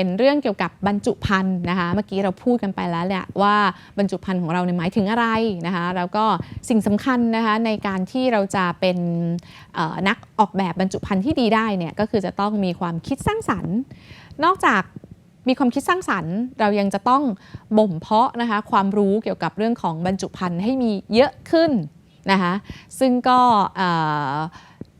ค่ะก็ยังเป็นเรื่องเกี่ยวกับบรรจุภัณฑ์นะคะ เมื่อกี้เราพูดกันไปแล้วแหละว่าบรรจุภัณฑ์ของเราเนี่ยหมายถึงอะไรนะคะ แล้วก็สิ่งสำคัญนะคะในการที่เราจะเป็นนักออกแบบบรรจุภัณฑ์ที่ดีได้เนี่ยก็คือจะต้องมีความคิดสร้างสรรค์ นอกจากมีความคิดสร้างสรรค์ เรายังจะต้องบ่มเพาะนะคะความรู้เกี่ยวกับเรื่องของบรรจุภัณฑ์ให้มีเยอะขึ้นนะคะซึ่งก็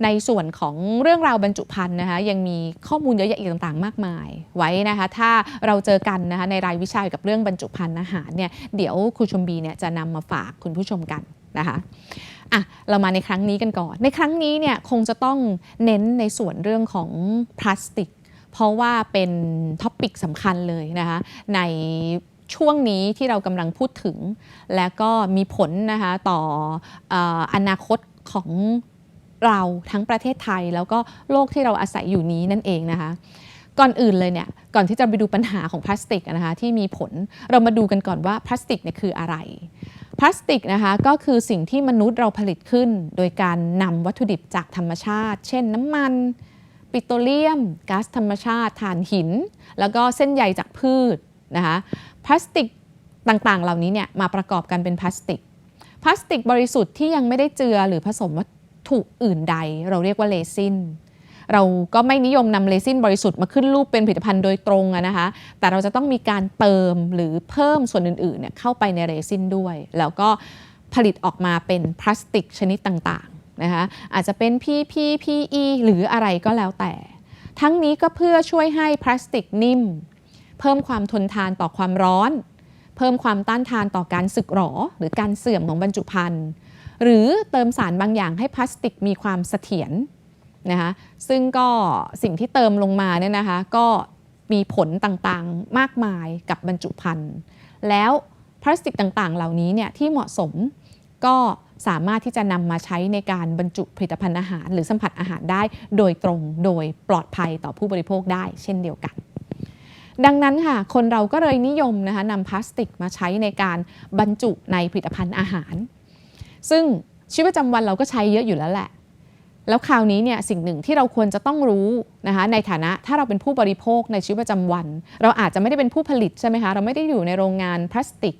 ในส่วนของเรื่องราวบรรจุภัณฑ์นะคะยังมีข้อมูลเยอะแยะอีกต่างๆ มากมาย ไว้นะคะ ถ้าเราเจอกันนะคะในรายวิชาเกี่ยวกับเรื่องบรรจุภัณฑ์อาหารเนี่ยเดี๋ยวครูชมบีเนี่ยจะนำมาฝากคุณผู้ชมกันนะคะอะเรามาในครั้งนี้กันก่อน ในครั้งนี้เนี่ยคงจะต้องเน้นในส่วนเรื่องของพลาสติก เพราะว่าเป็นท็อปิกสำคัญเลยนะคะในช่วงนี้ที่เรากำลังพูดถึง และก็มีผลนะคะต่ออออนาคตของ เราทั้งประเทศไทยแล้วก็โลกที่เราอาศัยอยู่นี้นั่นเองนะคะ ก่อนอื่นเลยเนี่ยก่อนที่จะไปดูปัญหาของพลาสติกนะคะที่มีผลเรามาดูกันก่อนว่าพลาสติกเนี่ยคืออะไร พลาสติกนะคะก็คือสิ่งที่มนุษย์เราผลิตขึ้น โดยการนำวัตถุดิบจากธรรมชาติ เช่นน้ำมันปิโตรเลียมก๊าซธรรมชาติถ่านหิน แล้วก็เส้นใยจากพืชนะคะพลาสติกต่างๆ เหล่านี้เนี่ยมาประกอบกันเป็นพลาสติก พลาสติกบริสุทธิ์ที่ยังไม่ได้เจือหรือผสมวัต ถุอื่นใด เราเรียกว่าเลซินเราก็ไม่นิยมนำเลซินบริสุทธิ์มาขึ้นรูปเป็นผลิตภัณฑ์โดยตรงนะคะ แต่เราจะต้องมีการเติมหรือเพิ่มส่วนอื่นๆเนี่ยเข้าไปในเรซินด้วย แล้วก็ผลิตออกมาเป็นพลาสติกชนิดต่างๆนะคะ อาจจะเป็น PP PE หรืออะไรก็แล้วแต่ ทั้งนี้ก็เพื่อช่วยให้พลาสติกนิ่ม เพิ่มความทนทานต่อความร้อน เพิ่มความต้านทานต่อการสึกหรอหรือการเสื่อมของบรรจุภัณฑ์ หรือเติมสารบางอย่างให้พลาสติกมีความเสถียรนะคะซึ่งก็สิ่งที่เติมลงมาเนี่ยนะคะก็มีผลต่างๆมากมายกับบรรจุภัณฑ์ แล้วพลาสติกต่างๆ เหล่านี้เนี่ยที่เหมาะสมก็สามารถที่จะนำมาใช้ในการบรรจุผลิตภัณฑ์อาหาร หรือสัมผัสอาหารได้โดยตรงโดยปลอดภัยต่อผู้บริโภคได้เช่นเดียวกัน ดังนั้นค่ะคนเราก็เลยนิยมนะคะนำพลาสติกมาใช้ในการบรรจุในผลิตภัณฑ์อาหาร ซึ่งชีวิตประจำวันเราก็ใช้เยอะอยู่แล้วแหละ แล้วคราวนี้เนี่ยสิ่งหนึ่งที่เราควรจะต้องรู้นะคะในฐานะถ้าเราเป็นผู้บริโภคในชีวิตประจำวัน เราอาจจะไม่ได้เป็นผู้ผลิตใช่ไหมคะเราไม่ได้อยู่ในโรงงานพลาสติก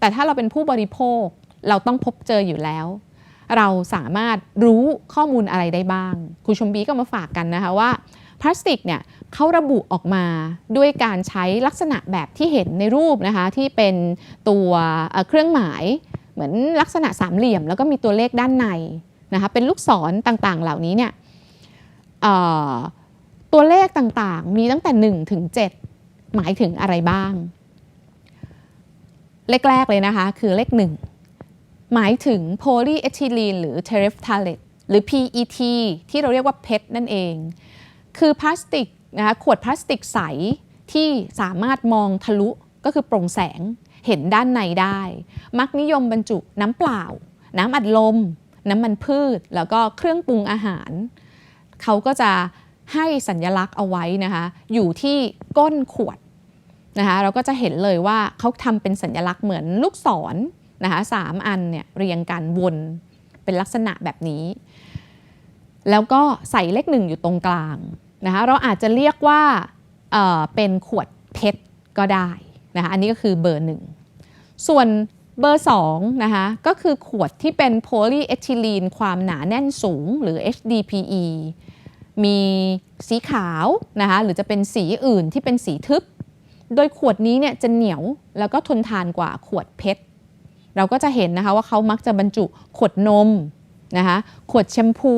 แต่ถ้าเราเป็นผู้บริโภคเราต้องพบเจออยู่แล้ว เราสามารถรู้ข้อมูลอะไรได้บ้างครูชมบีก็มาฝากกันนะคะว่าพลาสติกเนี่ยเขาระบุออกมาด้วยการใช้ลักษณะแบบที่เห็นในรูปนะคะที่เป็นตัวเอ่อเครื่องหมาย เหมือนลักษณะสามเหลี่ยม แล้วก็มีตัวเลขด้านในนะคะเป็นลูกศรต่างๆ เหล่านี้เนี่ยตัวเลขต่างๆ มีตั้งแต่ 1 ถึง 7 หมายถึงอะไรบ้าง เลขแรกเลยนะคะ คือเลข 1 หมายถึงโพลีเอทิลีนหรือเทเรฟทาเลตหรือ PET ที่เราเรียกว่าเพชรนั่นเอง คือพลาสติกนะคะขวดพลาสติกใสที่สามารถมองทะลุก็คือโปร่งแสง เห็นด้านในได้ มักนิยมบรรจุน้ำเปล่า น้ำอัดลม น้ำมันพืช แล้วก็เครื่องปรุงอาหาร เขาก็จะให้สัญลักษณ์เอาไว้นะคะอยู่ที่ก้นขวดนะคะเราก็จะเห็นเลยว่าเขาทำเป็นสัญลักษณ์เหมือนลูกศรนะคะสามอันเนี่ยเรียงกันวนเป็นลักษณะแบบนี้ แล้วก็ใส่เลขหนึ่งอยู่ตรงกลางนะคะเราอาจจะเรียกว่าเเป็นขวดเพชรก็ได้ นะคะอันนี้ก็คือเบอร์หนึ่งส่วนเบอร์2นะคะก็คือขวดที่เป็นโพลีเอทิลีนความหนาแน่นสูงหรือ HDPE มีสีขาวนะคะหรือจะเป็นสีอื่นที่เป็นสีทึบ โดยขวดนี้เนี่ยจะเหนียวแล้วก็ทนทานกว่าขวดเพชร เราก็จะเห็นนะคะว่าเขามักจะบรรจุขวดนมนะคะขวดแชมพู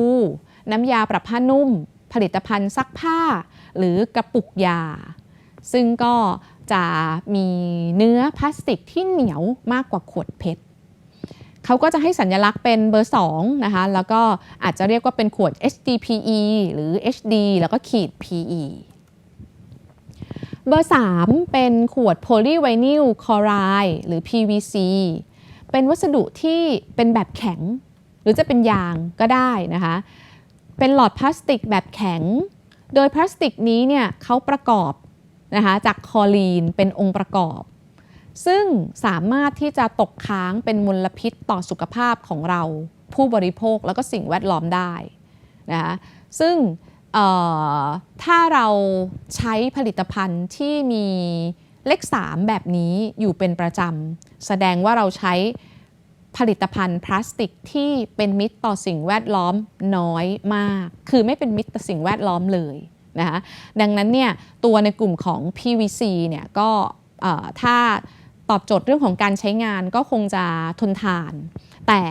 น้ำยาปรับผ้านุ่ม ผลิตภัณฑ์ซักผ้า หรือกระปุกยา ซึ่งก็ จะมีเนื้อพลาสติกที่เหนียวมากกว่าขวดเพชรเขาก็จะให้สัญลักษณ์เป็นเบอร์2นะคะแล้วก็อาจจะเรียกว่าเป็นขวด HDPE หรือ HD แล้วก็ขีด PE เบอร์ 3 เป็นขวดโพลีไวนิลคลอไรด์หรือ PVC เป็นวัสดุที่เป็นแบบแข็ง หรือจะเป็นยางก็ได้นะคะ เป็นหลอดพลาสติกแบบแข็ง โดยพลาสติกนี้เนี่ยเขาประกอบ นะคะจากคอลีนเป็นองค์ประกอบ ซึ่งสามารถที่จะตกค้างเป็นมลพิษต่อสุขภาพของเราผู้บริโภคแล้วก็สิ่งแวดล้อมได้นะคะซึ่งถ้าเราใช้ผลิตภัณฑ์ที่มีเลข 3 แบบนี้อยู่เป็นประจำแสดงว่าเราใช้ผลิตภัณฑ์พลาสติกที่เป็นมิตรต่อสิ่งแวดล้อมน้อยมาก คือไม่เป็นมิตรต่อสิ่งแวดล้อมเลย นะคะดังนั้นเนี่ยตัวในกลุ่มของ PVC เนี่ยก็ถ้าตอบโจทย์เรื่องของการใช้งานก็คงจะทนทาน แต่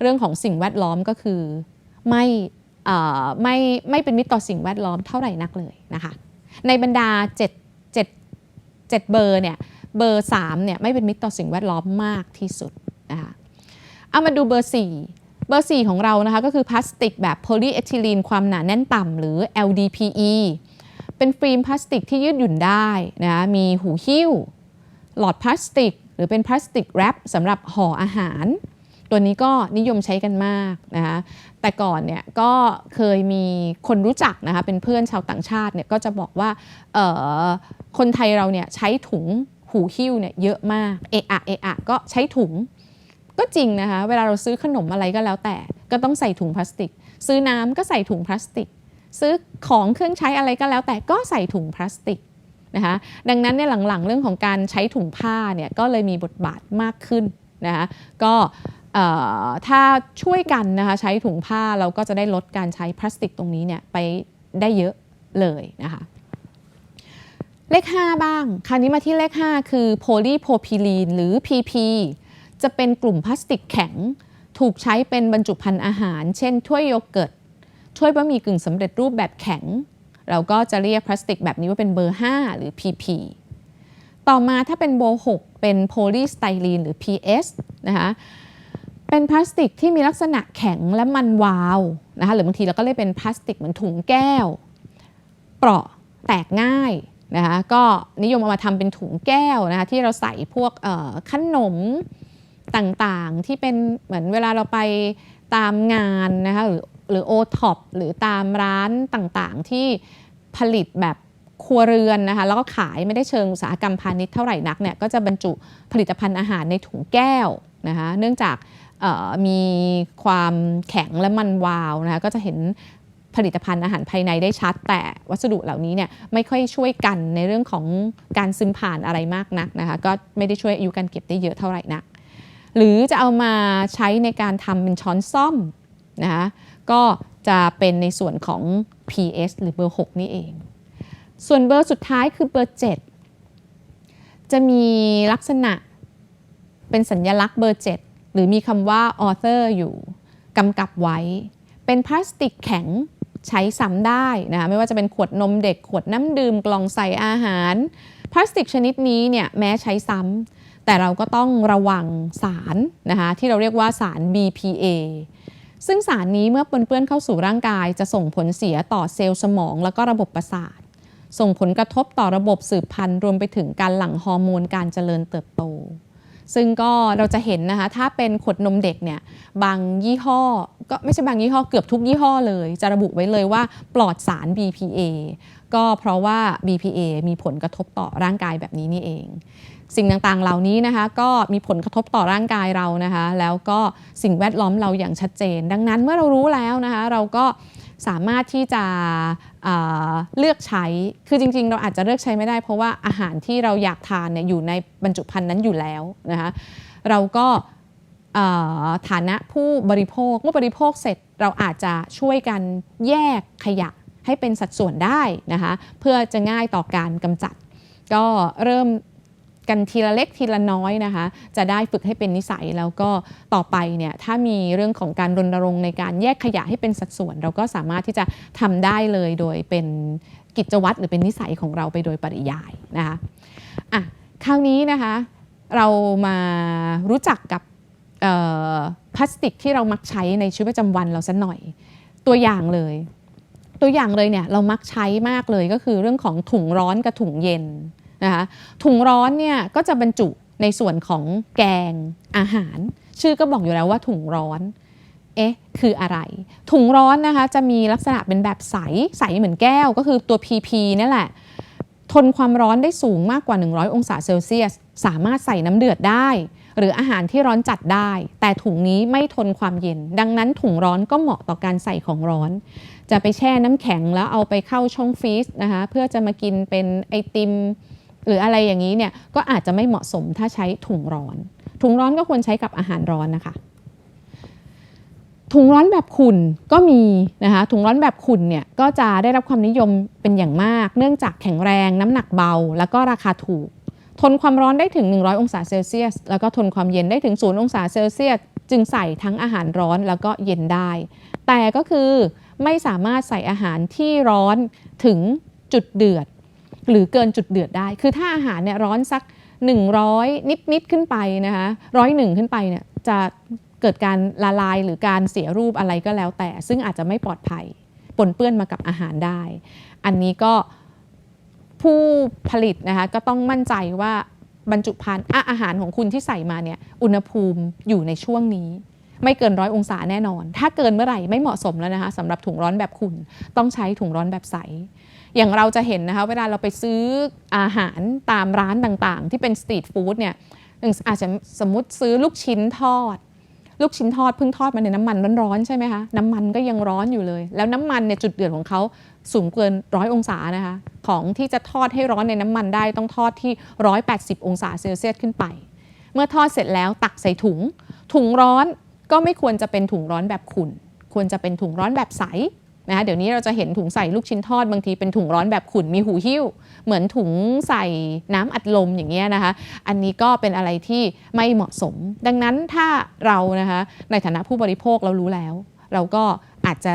เรื่องของสิ่งแวดล้อมก็คือไม่ไม่ไม่เป็นมิตรต่อสิ่งแวดล้อมเท่าไหร่นักเลยนะคะในบรรดา 7 7 7 เบอร์เนี่ยเบอร์3เนี่ยไม่เป็นมิตรต่อสิ่งแวดล้อมมากที่สุดนะคะเอามาดูเบอร์ 4 เบอร์ 4 ของเรานะคะก็คือพลาสติกแบบโพลีเอทิลีนความหนาแน่นต่ำหรือ LDPE เป็นฟิล์มพลาสติกที่ยืดหยุ่นได้นะคะมีหูหิ้ว หลอดพลาสติก หรือเป็นพลาสติกแรปสำหรับห่ออาหาร ตัวนี้ก็นิยมใช้กันมากนะคะแต่ก่อนเนี่ยก็เคยมีคนรู้จักนะคะเป็นเพื่อนชาวต่างชาติเนี่ยก็จะบอกว่าเออคนไทยเราเนี่ยใช้ถุงหูหิ้วเนี่ยเยอะมากเอะอะเอะอะก็ใช้ถุง ก็จริงนะคะ เวลาเราซื้อขนมอะไรก็แล้วแต่ ก็ต้องใส่ถุงพลาสติก ซื้อน้ำก็ใส่ถุงพลาสติก ซื้อของเครื่องใช้อะไรก็แล้วแต่ก็ใส่ถุงพลาสติกนะคะดังนั้นเนี่ยหลังๆ เรื่องของการใช้ถุงผ้าเนี่ยก็เลยมีบทบาทมากขึ้นนะคะก็ถ้าช่วยกันนะคะใช้ถุงผ้าเราก็จะได้ลดการใช้พลาสติกตรงนี้เนี่ยไปได้เยอะเลยนะคะเลข 5 บ้าง คราวนี้มาที่เลข 5 คือโพลีโพรพิลีนหรือ PP จะเป็นกลุ่มพลาสติกแข็ง ถูกใช้เป็นบรรจุภัณฑ์อาหาร เช่นถ้วยโยเกิร์ตถ้วยบะหมี่กึ่งสำเร็จรูปแบบแข็ง เราก็จะเรียกพลาสติกแบบนี้ว่าเป็นเบอร์ 5 หรือ PP ต่อมาถ้าเป็นเบอร์6เป็นโพลีสไตรีนหรือ PS นะคะเป็นพลาสติกที่มีลักษณะแข็งและมันวาวนะคะหรือบางทีเราก็เรียกเป็นพลาสติกเหมือนถุงแก้ว เปราะแตกง่ายนะคะก็นิยมเอามาทำเป็นถุงแก้วนะคะที่เราใส่พวกขนม ต่างๆ ที่เป็นเหมือนเวลาเราไปตามงานนะคะหรือหรือโอท็อปหรือตามร้านต่างๆ ที่ผลิตแบบครัวเรือนนะคะแล้วก็ขายไม่ได้เชิงอุตสาหกรรมพาณิชย์เท่าไหร่นักเนี่ยก็จะบรรจุผลิตภัณฑ์อาหารในถุงแก้วนะคะเนื่องจากมีความแข็งและมันวาวนะคะก็จะเห็นผลิตภัณฑ์อาหารภายในได้ชัด แต่วัสดุเหล่านี้เนี่ยไม่ค่อยช่วยกันในเรื่องของการซึมผ่านอะไรมากนักนะคะก็ไม่ได้ช่วยอายุการเก็บได้เยอะเท่าไหร่นัก หรือจะเอามาใช้ในการทำเป็นช้อนซ่อมนะคะก็จะเป็นในส่วนของ PS หรือเบอร์ 6 นี่เอง ส่วนเบอร์สุดท้ายคือเบอร์ 7 จะมีลักษณะเป็นสัญลักษณ์เบอร์ 7 หรือมีคำว่า author อยู่กำกับไว้ เป็นพลาสติกแข็งใช้ซ้ำได้นะคะไม่ว่าจะเป็นขวดนมเด็กขวดน้ำดื่มกล่องใส่อาหาร พลาสติกชนิดนี้เนี่ยแม้ใช้ซ้ำ แต่เราก็ต้องระวังสารนะคะที่เราเรียกว่าสาร BPA ซึ่งสารนี้เมื่อปนเปื้อนเข้าสู่ร่างกายจะส่งผลเสียต่อเซลล์สมอง แล้วก็ระบบประสาท ส่งผลกระทบต่อระบบสืบพันธุ์รวมไปถึงการหลั่งฮอร์โมนการเจริญเติบโต ซึ่งก็เราจะเห็นนะคะถ้าเป็นขวดนมเด็กเนี่ยบางยี่ห้อก็ไม่ใช่บางยี่ห้อเกือบทุกยี่ห้อเลย จะระบุไว้เลยว่าปลอดสาร BPA ก็เพราะว่า BPA มีผลกระทบต่อร่างกายแบบนี้นี่เอง สิ่งต่างๆ เหล่านี้นะคะ ก็มีผลกระทบต่อร่างกายเรานะคะ แล้วก็สิ่งแวดล้อมเราอย่างชัดเจน ดังนั้นเมื่อเรารู้แล้วนะคะ เราก็สามารถที่จะอ่าเลือกใช้ คือจริง ๆ เราอาจจะเลือกใช้ไม่ได้ เพราะว่าอาหารที่เราอยากทานเนี่ยอยู่ในบรรจุภัณฑ์นั้นอยู่แล้วนะคะ เราก็ฐานะผู้บริโภคเมื่อบริโภคเสร็จเราอาจจะช่วยกันแยกขยะให้เป็นสัดส่วนได้นะคะ เพื่อจะง่ายต่อการกำจัด ก็เริ่ม กันทีละเล็กทีละน้อยนะคะ จะได้ฝึกให้เป็นนิสัยแล้วก็ต่อไปเนี่ยถ้ามีเรื่องของการรณรงค์ในการแยกขยะให้เป็นสัดส่วน เราก็สามารถที่จะทำได้เลยโดยเป็นกิจวัตรหรือเป็นนิสัยของเราไปโดยปริยายนะคะอะคราวนี้นะคะเรามารู้จักกับพลาสติกที่เรามักใช้ในชีวิตประจำวันเราสักหน่อยตัวอย่างเลย ตัวอย่างเลยเนี่ยเรามักใช้มากเลยก็คือเรื่องของถุงร้อนกับถุงเย็น นะคะถุงร้อนเนี่ยก็จะบรรจุในส่วนของแกงอาหาร ชื่อก็บอกอยู่แล้วว่าถุงร้อนเอ๊ะคืออะไร ถุงร้อนนะคะจะมีลักษณะเป็นแบบใสใสเหมือนแก้วก็คือตัว PP นี่แหละ ทนความร้อนได้สูงมากกว่า 100 องศาเซลเซียส สามารถใส่น้ำเดือดได้ หรืออาหารที่ร้อนจัดได้ แต่ถุงนี้ไม่ทนความเย็น ดังนั้นถุงร้อนก็เหมาะต่อการใส่ของร้อน จะไปแช่น้ำแข็งแล้วเอาไปเข้าช่องฟรีซนะคะเพื่อจะมากินเป็นไอติม หรืออะไรอย่างนี้เนี่ยก็อาจจะไม่เหมาะสมถ้าใช้ถุงร้อน ถุงร้อนก็ควรใช้กับอาหารร้อนนะคะถุงร้อนแบบขุ่นก็มีนะคะถุงร้อนแบบขุ่นเนี่ยก็จะได้รับความนิยมเป็นอย่างมาก เนื่องจากแข็งแรงน้ำหนักเบา แล้วก็ราคาถูก ทนความร้อนได้ถึง 100 องศาเซลเซียส แล้วก็ทนความเย็นได้ถึง 0 องศาเซลเซียส จึงใส่ทั้งอาหารร้อนแล้วก็เย็นได้ แต่ก็คือไม่สามารถใส่อาหารที่ร้อนถึงจุดเดือด หรือเกินจุดเดือดได้ คือถ้าอาหารเนี่ยร้อนสัก 100 นิดนิดขึ้นไปนะคะร้อยหนึ่งขึ้นไปเนี่ยจะเกิดการละลายหรือการเสียรูปอะไรก็แล้วแต่ ซึ่งอาจจะไม่ปลอดภัยปนเปื้อนมากับอาหารได้ อันนี้ก็ผู้ผลิตนะคะก็ต้องมั่นใจว่าบรรจุภัณฑ์อะอาหารของคุณที่ใส่มาเนี่ยอุณหภูมิอยู่ในช่วงนี้ ไม่เกินร้อยองศาแน่นอน ถ้าเกินเมื่อไหร่ไม่เหมาะสมแล้วนะคะสำหรับถุงร้อนแบบคุณต้องใช้ถุงร้อนแบบใส อย่างเราจะเห็นนะคะเวลาเราไปซื้ออาหารตามร้านต่างๆ ที่เป็นสตรีทฟู้ดเนี่ยอาจจะสมมติซื้อลูกชิ้นทอด ลูกชิ้นทอดเพิ่งทอดมาในน้ำมันร้อนๆใช่ไหมคะน้ำมันก็ยังร้อนอยู่เลย แล้วน้ำมันเนี่ยจุดเดือดของเขาสูงเกินร้อยองศานะคะของที่จะทอดให้ร้อนในน้ำมันได้ต้องทอดที่ 180 องศาเซลเซียสขึ้นไป เมื่อทอดเสร็จแล้วตักใส่ถุง ถุงร้อนก็ไม่ควรจะเป็นถุงร้อนแบบขุ่นควรจะเป็นถุงร้อนแบบใส นะคะเดี๋ยวนี้เราจะเห็นถุงใส่ลูกชิ้นทอดบางทีเป็นถุงร้อนแบบขุ่นมีหูหิ้ว เหมือนถุงใส่น้ำอัดลมอย่างเงี้ยนะคะ อันนี้ก็เป็นอะไรที่ไม่เหมาะสม ดังนั้นถ้าเรานะคะในฐานะผู้บริโภคเรารู้แล้ว เราก็อาจจะ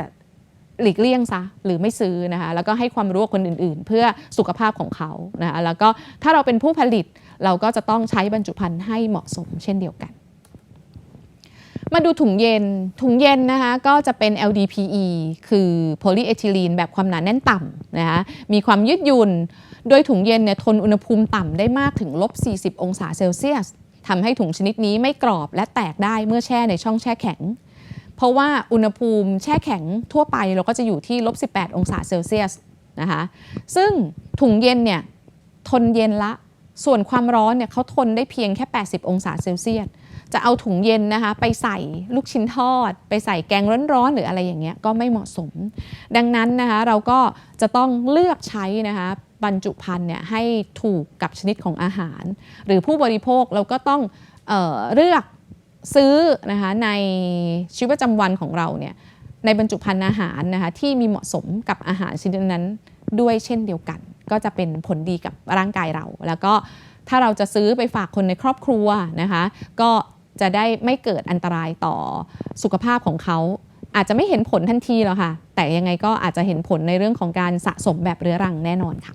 หลีกเลี่ยงซะหรือไม่ซื้อนะคะแล้วก็ให้ความรู้กับคนอื่นๆ เพื่อสุขภาพของเขานะคะแล้วก็ถ้าเราเป็นผู้ผลิตเราก็จะต้องใช้บรรจุภัณฑ์ให้เหมาะสมเช่นเดียวกัน มาดูถุงเย็น ถุงเย็นนะคะก็จะเป็น LDPE คือโพลีเอทิลีนแบบความหนาแน่นต่ำนะคะ มีความยืดหยุ่น โดยถุงเย็นเนี่ยทนอุณหภูมิต่ำได้มากถึงลบ 40 องศาเซลเซียสทำให้ถุงชนิดนี้ไม่กรอบและแตกได้เมื่อแช่ในช่องแช่แข็ง เพราะว่าอุณหภูมิแช่แข็งทั่วไปเราก็จะอยู่ที่ลบ 18 องศาเซลเซียสนะคะ ซึ่งถุงเย็นเนี่ยทนเย็นละ ส่วนความร้อนเนี่ยเขาทนได้เพียงแค่ 80 องศาเซลเซียส จะเอาถุงเย็นนะคะไปใส่ลูกชิ้นทอด ไปใส่แกงร้อนๆหรืออะไรอย่างเงี้ยก็ไม่เหมาะสม ดังนั้นนะคะเราก็จะต้องเลือกใช้นะคะบรรจุภัณฑ์เนี่ยให้ถูกกับชนิดของอาหาร หรือผู้บริโภคเราก็ต้องเออเลือกซื้อนะคะในชีวิตประจำวันของเราเนี่ยในบรรจุภัณฑ์อาหารนะคะที่มีเหมาะสมกับอาหารชนิดนั้นด้วยเช่นเดียวกัน ก็จะเป็นผลดีกับร่างกายเรา แล้วก็ถ้าเราจะซื้อไปฝากคนในครอบครัวนะคะ ก็ จะได้ไม่เกิดอันตรายต่อสุขภาพของเขาอาจจะไม่เห็นผลทันทีหรอกค่ะ แต่ยังไงก็อาจจะเห็นผลในเรื่องของการสะสมแบบเรื้อรังแน่นอนค่ะ